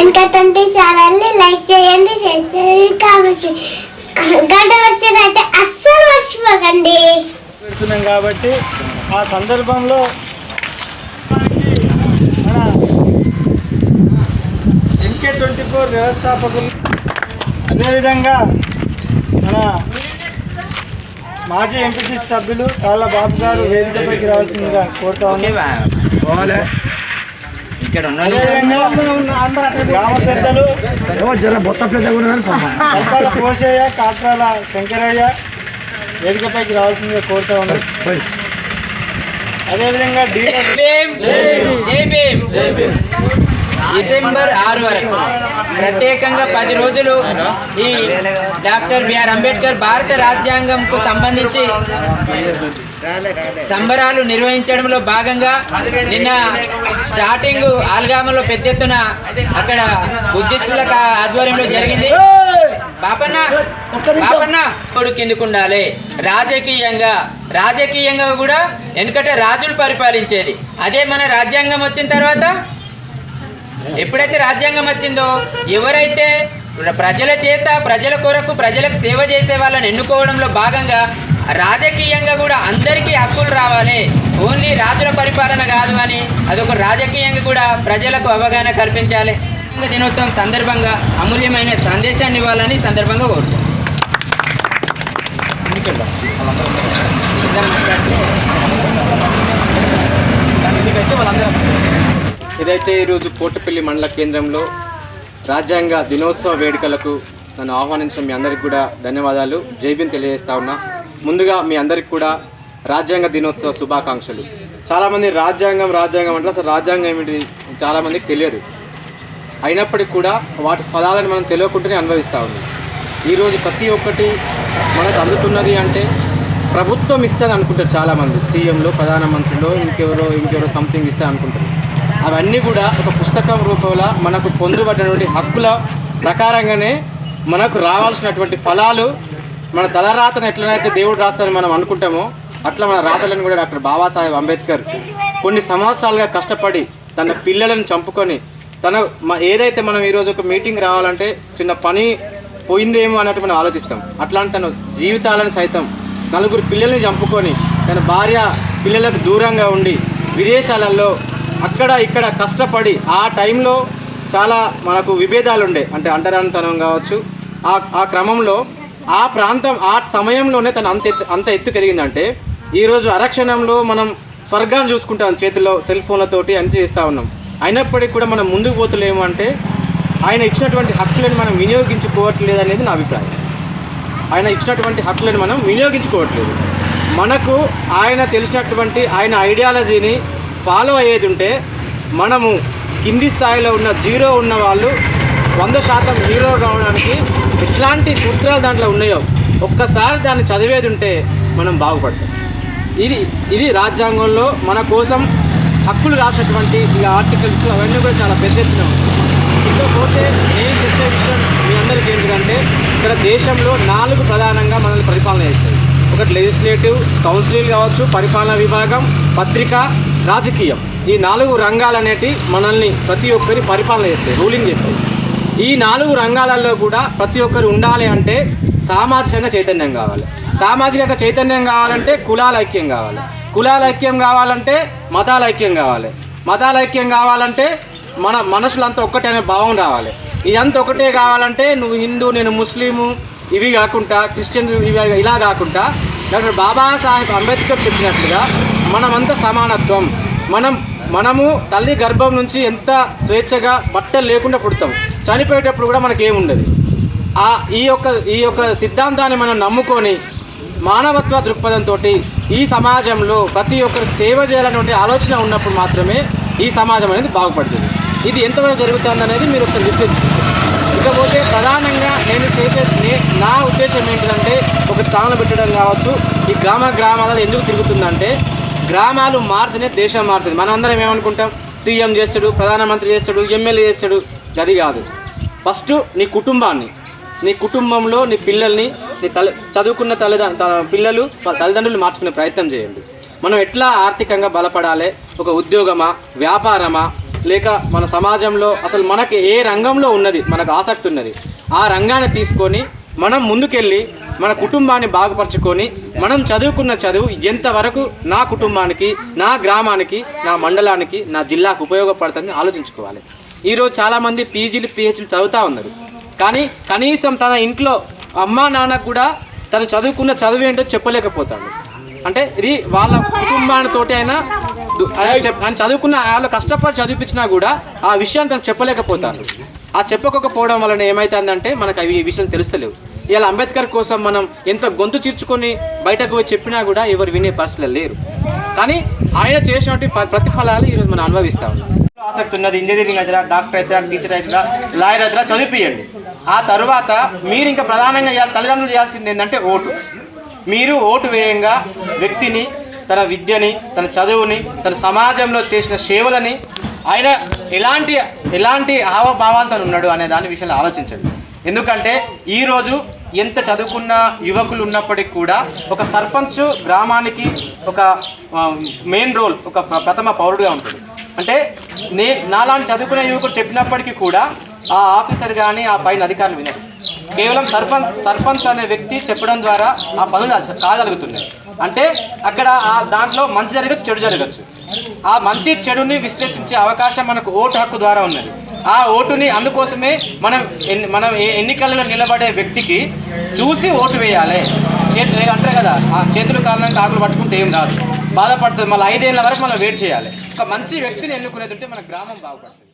వెనకతంటే ఛానల్ని లైక్ చేయండి షేర్ చేయండి. కామెంట్ చేయండి గంట వచ్చినట్టే అస్సలు మర్చిపోకండి. పెడుతున్నాం కాబట్టి ఆ సందర్భంలో మన ఎంకే ట్వంటీ ఫోర్ వ్యవస్థాపకులు అదేవిధంగా మన మాజీ ఎంపీటీ సభ్యులు కాళ్ళ బాబు గారు వేదికపైకి రావాల్సిందిగా కోరుతా ఉన్నాం. ఇక్కడ గ్రామ పెద్దలు. కల్పాల పోషయ్య కాట్రాల శంకరయ్య వేదికపైకి రావాల్సిందిగా కోరుతా ఉన్నాం. అదేవిధంగా డీలర్ డిసెంబర్ ఆరు వరకు. ప్రత్యేకంగా పది రోజులు ఈ డాక్టర్ బిఆర్ అంబేద్కర్ భారత రాజ్యాంగంకు సంబంధించి సంబరాలు నిర్వహించడంలో భాగంగా నిన్న స్టార్టింగ్ ఆల్గామలో పెద్ద ఎత్తున అక్కడ బుద్ధిస్టుల ఆధ్వర్యంలో జరిగింది. బాపన్న బాపన్న కొడుకు కిందకు ఉండాలి. రాజకీయంగా రాజకీయంగా కూడా ఎందుకంటే రాజులు పరిపాలించేది. అదే మన రాజ్యాంగం వచ్చిన తర్వాత ఎప్పుడైతే రాజ్యాంగం వచ్చిందో ఎవరైతే ప్రజల చేత ప్రజల కొరకు ప్రజలకు సేవ చేసే వాళ్ళని ఎన్నుకోవడంలో భాగంగా రాజకీయంగా కూడా అందరికీ హక్కులు రావాలి. ఓన్లీ రాజుల పరిపాలన కాదు అని అదొక రాజకీయంగా కూడా ప్రజలకు అవగాహన కల్పించాలి. దినోత్సవం సందర్భంగా అమూల్యమైన సందేశాన్ని ఇవ్వాలని సందర్భంగా కోరుతాం ఏదైతే ఈరోజు కోటపల్లి మండల కేంద్రంలో రాజ్యాంగ దినోత్సవ వేడుకలకు నన్ను ఆహ్వానించిన మీ అందరికి కూడా ధన్యవాదాలు. జైబీన్ తెలియజేస్తా ఉన్నా. ముందుగా మీ అందరికి కూడా రాజ్యాంగ దినోత్సవ శుభాకాంక్షలు. చాలామంది రాజ్యాంగం రాజ్యాంగం అంటే అసలు రాజ్యాంగం ఏమిటి చాలామందికి తెలియదు. అయినప్పటికీ కూడా వాటి పదాలను మనం తెలియకుండానే అనుభవిస్తూ ఉన్నాం. ఈరోజు ప్రతి ఒక్కటి మనకు అందుతున్నది అంటే ప్రభుత్వం ఇస్తుంది అనుకుంటారు చాలామంది. సీఎంలో ప్రధానమంత్రిలో ఇంకెవరో ఇంకెవరో సంథింగ్ ఇస్తారు అనుకుంటారు అవన్నీ కూడా ఒక పుస్తకం రూపంలో మనకు పొందుబడినటువంటి హక్కుల ప్రకారంగానే మనకు రావాల్సినటువంటి ఫలాలు మన తలరాతను ఎట్లనైతే దేవుడు రాస్తారని మనం అనుకుంటామో అట్లా మన రాతలను కూడా డాక్టర్ బాబాసాహెబ్ అంబేద్కర్ కొన్ని సంవత్సరాలుగా కష్టపడి తన పిల్లలను చంపుకొని తన మ- ఏదైతే మనం ఈరోజు ఒక మీటింగ్ రావాలంటే చిన్న పని పోయిందేమో అన్నట్టు మనం ఆలోచిస్తాం. అట్లాంటి తన జీవితాలను సైతం నలుగురు పిల్లల్ని చంపుకొని తన భార్య పిల్లలకు దూరంగా ఉండి విదేశాలలో అక్కడ ఇక్కడ కష్టపడి ఆ టైంలో చాలా మనకు విభేదాలు ఉండే అంటే అంటరానితనం కావచ్చు. ఆ ఆ క్రమంలో ఆ ప్రాంతం ఆ సమయంలోనే తను అంత ఎత్తు అంత ఎత్తుకు ఎదిగిందంటే ఈరోజు అరక్షణంలో మనం స్వర్గాన్ని చూసుకుంటాం చేతిలో సెల్ ఫోన్లతోటి అని చేస్తూ ఉన్నాం. అయినప్పటికీ కూడా మనం ముందుకు పోతలేము అంటే ఆయన ఇచ్చినటువంటి హక్కులను మనం వినియోగించుకోవట్లేదు అనేది నా అభిప్రాయం. ఆయన ఇచ్చినటువంటి హక్కులను మనం వినియోగించుకోవట్లేదు. మనకు ఆయన తెలిసినటువంటి ఆయన ఐడియాలజీని ఫాలో అయ్యేది ఉంటే మనము కింది స్థాయిలో ఉన్న జీరో ఉన్న వాళ్ళు వంద శాతం హీరో కావడానికి ఎట్లాంటి సూత్రాలు దాంట్లో ఉన్నాయో ఒక్కసారి దాన్ని చదివేది ఉంటే మనం బాగుపడతాం. ఇది ఇది రాజ్యాంగంలో మన కోసం హక్కులు రాసినటువంటి ఈ ఆర్టికల్స్ అవన్నీ కూడా చాలా పెద్ద ఎత్తున ఇకపోతే నేను చెప్పే విషయం మీ అందరికీ ఏంటంటే ఇక్కడ దేశంలో నాలుగు ప్రధానంగా మనల్ని పరిపాలన చేస్తాయి ఒకటి లెజిస్లేటివ్ కౌన్సిల్ కావచ్చు పరిపాలన విభాగం పత్రిక రాజకీయం. ఈ నాలుగు రంగాలనేటి మనల్ని ప్రతి ఒక్కరి పరిపాలన చేస్తాయి రూలింగ్ చేస్తాయి. ఈ నాలుగు రంగాలలో కూడా ప్రతి ఒక్కరు ఉండాలి అంటే సామాజికంగా చైతన్యం కావాలి. సామాజికంగా చైతన్యం కావాలంటే కులాల ఐక్యం కావాలి. కులాల ఐక్యం కావాలంటే మతాల ఐక్యం కావాలి. మతాల ఐక్యం కావాలంటే మన మనసులంతా ఒక్కటే అనే భావం రావాలి. ఇదంతా ఒకటే కావాలంటే నువ్వు హిందూ నేను ముస్లిము ఇవి కాకుండా క్రిస్టియన్ ఇవి ఇలా కాకుండా డాక్టర్ బాబాసాహెబ్ అంబేద్కర్ చెప్పినట్లుగా మనమంతా సమానత్వం. మనం మనము తల్లి గర్భం నుంచి ఎంత స్వేచ్ఛగా బట్టలు లేకుండా పుడతాం. చనిపోయేటప్పుడు కూడా మనకేముండదు. ఆ ఈ యొక్క ఈ యొక్క సిద్ధాంతాన్ని మనం నమ్ముకొని మానవత్వ దృక్పథంతో ఈ సమాజంలో ప్రతి ఒక్కరు సేవ చేయాలనే ఆలోచన ఉన్నప్పుడు మాత్రమే ఈ సమాజం అనేది బాగుపడుతుంది. ఇది ఎంతవరకు జరుగుతుంది అనేది మీరు ఒకసారి విశ్లేషించారు ఇకపోతే ప్రధానంగా నేను చేసే నా ఉద్దేశం ఏంటంటే ఒక ఛానల్ పెట్టడం కావచ్చు ఈ గ్రామ గ్రామాలలో ఎందుకు తిరుగుతుందంటే గ్రామాలు మారితేనే దేశం మారుతుంది. మనందరం ఏమనుకుంటాం? సీఎం చేస్తాడు ప్రధానమంత్రి చేస్తాడు ఎమ్మెల్యే చేస్తాడు. అది కాదు. ఫస్ట్ నీ కుటుంబాన్ని నీ కుటుంబంలో నీ పిల్లల్ని నీ తల్లి చదువుకున్న తల్లిదండ్రు పిల్లలు వాళ్ళ తల్లిదండ్రులు మార్చుకునే ప్రయత్నం చేయండి. మనం ఎట్లా ఆర్థికంగా బలపడాలి? ఒక ఉద్యోగమా వ్యాపారమా? లేక మన సమాజంలో అసలు మనకి ఏ రంగంలో ఉన్నది? మనకు ఆసక్తి ఉన్నది. ఆ రంగాన్ని తీసుకొని మనం ముందుకెళ్ళి మన కుటుంబాన్ని బాగుపరచుకొని మనం చదువుకున్న చదువు ఎంతవరకు నా కుటుంబానికి నా గ్రామానికి నా మండలానికి నా జిల్లాకు ఉపయోగపడుతుందని ఆలోచించుకోవాలి. ఈరోజు చాలామంది పీజీలు పిహెచ్లు చదువుతూ ఉన్నారు. కానీ కనీసం తన ఇంట్లో అమ్మా నాన్న కూడా తను చదువుకున్న చదువు ఏంటో చెప్పలేకపోతాడు అంటే ఇది వాళ్ళ కుటుంబానితోటి అయినా ఆయన చదువుకున్న వాళ్ళు కష్టపడి చదివించినా కూడా ఆ విషయాన్ని తను చెప్పలేకపోతాడు ఆ చెప్పకపోవడం వలన ఏమవుతుందంటే మనకు అవి ఈ విషయం తెలుస్తలేవు. ఇలా అంబేద్కర్ కోసం మనం ఎంత గొంతు చీర్చుకొని బయటకు పోయి చెప్పినా కూడా ఎవరు వినే పరిస్థితులు లేరు. కానీ ఆయన చేసినటువంటి ప్రతిఫలాలు ఈరోజు మనం అనుభవిస్తా ఉన్నాం. ఆసక్తి ఉన్నది ఇంజనీరింగ్ అయితే డాక్టర్ అయితే టీచర్ అయితే లాయర్ అయితే చదివిపియండి. ఆ తర్వాత మీరు ఇంకా ప్రధానంగా తల్లిదండ్రులు చేయాల్సింది ఏంటంటే ఓటు. మీరు ఓటు వేయంగా వ్యక్తిని తన విద్యని తన చదువుని తన సమాజంలో చేసిన సేవలని ఆయన ఎలాంటి ఎలాంటి హావభావాలతో ఉన్నాడు అనే దాని విషయంలో ఆలోచించండి. ఎందుకంటే ఈరోజు ఎంత చదువుకున్న యువకులు ఉన్నప్పటికీ కూడా ఒక సర్పంచ్ గ్రామానికి ఒక మెయిన్ రోల్ ఒక ప్రథమ పౌరుడుగా ఉంటుంది. అంటే నే నాలాంటి చదువుకునే యువకుడు చెప్పినప్పటికీ కూడా ఆ ఆఫీసర్ కానీ ఆ పైన అధికారులు వినరు. కేవలం సర్పంచ్ సర్పంచ్ అనే వ్యక్తి చెప్పడం ద్వారా ఆ పనులు కాగలుగుతున్నాయి. అంటే అక్కడ ఆ దాంట్లో మంచి జరగచ్చు చెడు జరగచ్చు. ఆ మంచి చెడుని విశ్లేషించే అవకాశం మనకు ఓటు హక్కు ద్వారా ఉన్నది. ఆ ఓటుని అందుకోసమే మనం ఎన్ని మనం ఏ- ఎన్నికల్లో నిలబడే వ్యక్తికి చూసి ఓటు వేయాలి. చేతులు అంటారు కదా ఆ చేతులు కాళ్ళని కాకులు పట్టుకుంటే ఏం రాదు. బాధపడుతుంది మళ్ళీ ఐదేళ్ళ వరకు మనం వెయిట్ చేయాలి. ఒక మంచి వ్యక్తిని ఎన్నుకునేది ఉంటే మన గ్రామం బాగుపడుతుంది.